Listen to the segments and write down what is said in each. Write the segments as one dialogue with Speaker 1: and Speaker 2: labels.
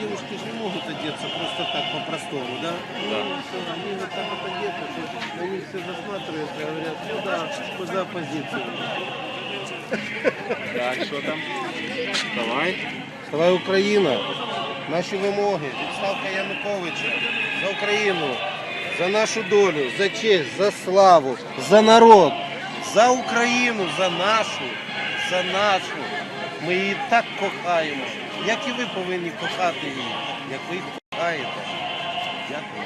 Speaker 1: девушки же не могут одеться просто так по-простому, да?
Speaker 2: Да.
Speaker 1: Ну, всё, они вот так вот одеты, что на них все засматривают и говорят, ну да, мы за оппозицию.
Speaker 2: Так, що там? Давай.
Speaker 1: Слава Україна! Наші вимоги, відставка Януковича за Україну, за нашу долю, за честь, за славу, за народ, за Україну, за нашу, за нашу. Ми її так кохаємо, як і ви повинні кохати її, як ви їх кохаєте. Дякую.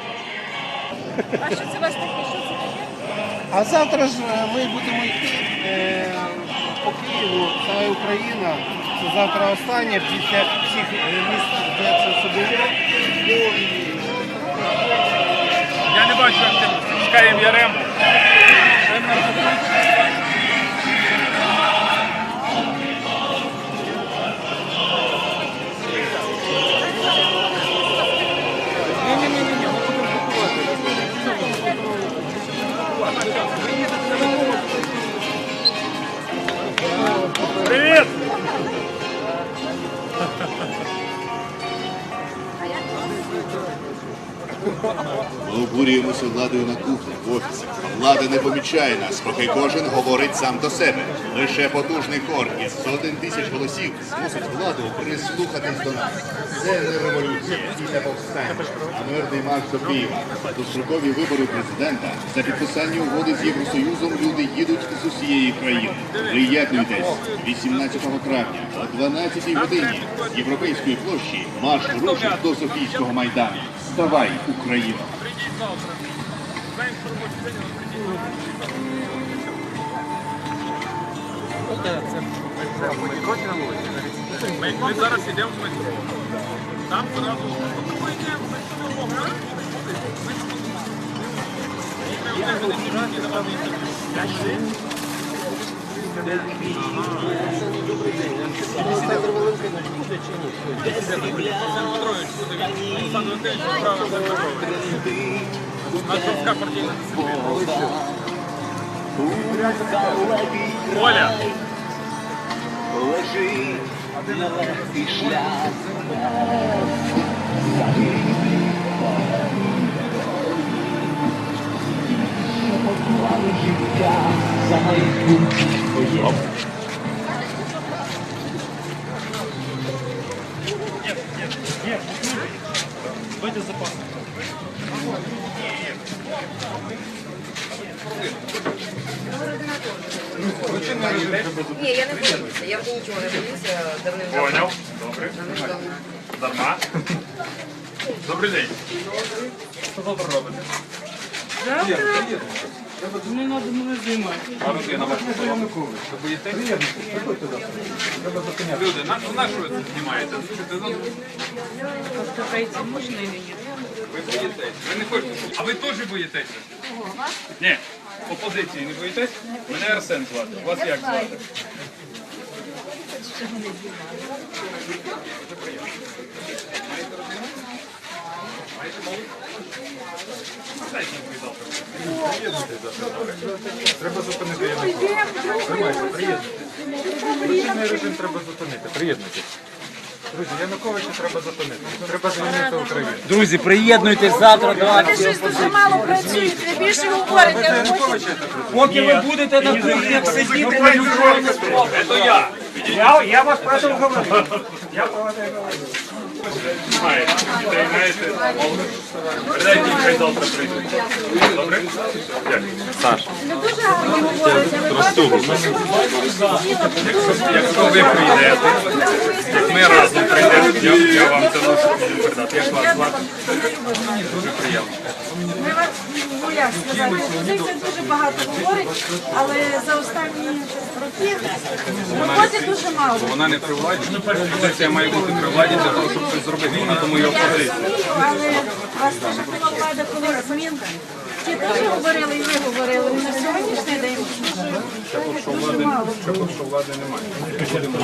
Speaker 3: А що це вас таке? Що це таке?
Speaker 1: А завтра ж е, ми будемо йти е, по Києву, Слава Україна. Це завтра останнє після всіх е, міст, де це все було.
Speaker 2: Я не бачу, як ти чекаємо Ярему. Привіт!
Speaker 4: Ми обурюємося владою на кухні, в офісі. Влада не помічає нас, поки кожен говорить сам до себе. Лише потужний хор із сотень тисяч голосів змусить владу прислухатись до нас. Це не революція і не повстання, а мирний марш до Києва. Дострокові вибори президента за підписання угоди з Євросоюзом люди їдуть з усієї країни. Приєднуйтесь 18 травня о 12 годині з європейської площі марш рушить до Софійського майдану. Вставай, Україна!
Speaker 2: Ми, ми зараз йдемо в метро. Там зразу ми йдемо, ми йдемо, ага. І ми один один мільйон, і давати інтерв'ю.
Speaker 1: Олександр Валентинович буде чи ні?
Speaker 2: Олександр Петрович, буде він. Олександр Валентинович, справа Олександр Петрович. Натовська партійна дисципліна. Оля,
Speaker 5: лежить нелегкий шлях.
Speaker 6: Ні, я не боюся. Я вже нічого не боюся. Давним-давно.
Speaker 2: поняв. Добре.
Speaker 6: Давним-давно.
Speaker 2: Дарма. Добрий день. Що завтра робите?
Speaker 7: Не треба мене займати.
Speaker 2: А родина ваша Ви боїтесь? Люди, на, на що ви це знімаєте?
Speaker 7: Слухайте, можна чи ні?
Speaker 2: Ви боїтесь. Ви не хочете. А ви теж боїтеся? Ні. Опозиції не боїтесь? Мене Арсен звати. Вас як звати?
Speaker 8: Треба зупинити Януковича. Тримайте, приєднуйтесь. Режим треба зупинити. Приєднуйтесь. Друзі, Януковича треба зупинити. Треба звільнити Україну.
Speaker 9: Друзі, приєднуйтесь завтра до
Speaker 3: Ви
Speaker 9: акції.
Speaker 3: щось дуже мало працюєте, ви більше говорите. ви хочете-
Speaker 9: Поки ви будете на кухнях сидіти, на нічого не спробуєте.
Speaker 2: Це я.
Speaker 9: Я, я вас про це говорю. Я про це говорю.
Speaker 2: Передайте хай завтра прийдуть. Добре? Якщо ви прийдете, як ми разом прийдемо, я, вам це можу передати. Як вас звати? Дуже приємно.
Speaker 3: Ми вас, ну як опозиція дуже багато говорить, але за останні роки роботи дуже.
Speaker 2: Бо вона не при владі. Опозиція має бути при владі для того, щоб щось зробити. Вона тому і опозиція.
Speaker 3: але вас теж була влада, коли змін. Ті теж говорили, і ви говорили. На сьогоднішній день дуже мало.
Speaker 2: Що влади немає. Будемо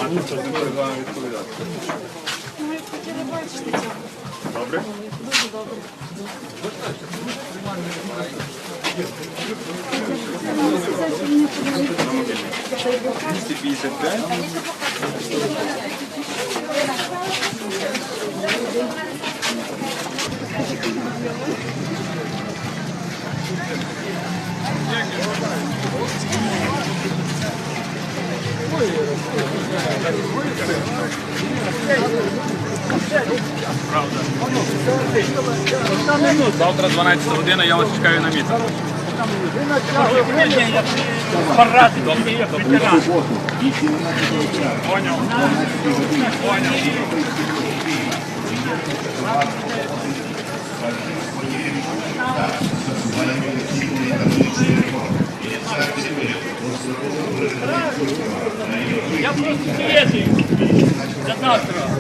Speaker 2: відповідати.
Speaker 3: Ми хотіли бачити цього.
Speaker 2: Добре?
Speaker 3: Дуже добре.
Speaker 4: Завтра 12 година я вас чекаю на місце Парады, ветеран. Понял. Понял. Я просто не это. 15 раз.